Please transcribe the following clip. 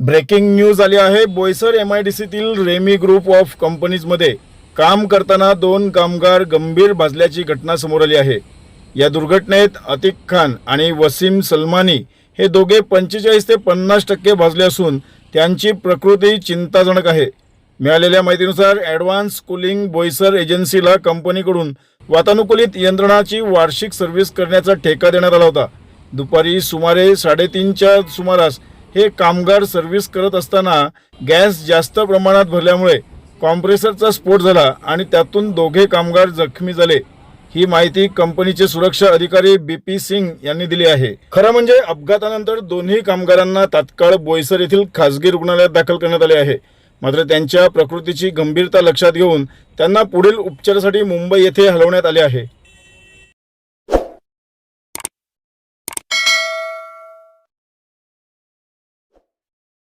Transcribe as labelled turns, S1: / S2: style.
S1: Breaking news आली आहे. Boisar M I D सीतील रेमी ग्रुप ऑफ कंपनीजमध्ये काम करताना दोन कामगार गंभीर भाजल्याची घटना समोर आली आहे. या दुर्घटनेत अतिक खान आणि वसीम सलमानी हे दोघे पंचेचाळीस ते पन्नास टक्के भाजले असून त्यांची प्रकृती चिंताजनक आहे. मिळालेल्या माहितीनुसार ॲडव्हान्स कूलिंग बोईसर एजन्सीला कंपनीकडून वातानुकूलित यंत्रणाची वार्षिक सर्व्हिस करण्याचा ठेका देण्यात आला होता. दुपारी सुमारे साडेतीनच्या सुमारास हे कामगार सर्व्हिस करत असताना गॅस जास्त प्रमाणात भरल्यामुळे कॉम्प्रेसरचा स्फोट झाला आणि त्यातून दोघे कामगार जखमी झाले. ही माहिती कंपनीचे सुरक्षा अधिकारी बी पी सिंग यांनी दिली आहे. खरं म्हणजे अपघातानंतर दोन्ही कामगारांना तात्काळ बोईसर येथील खासगी रुग्णालयात दाखल करण्यात आले आहे. मात्र त्यांच्या प्रकृतीची गंभीरता लक्षात घेऊन त्यांना पुढील उपचारासाठी मुंबई येथे हलवण्यात आले आहे.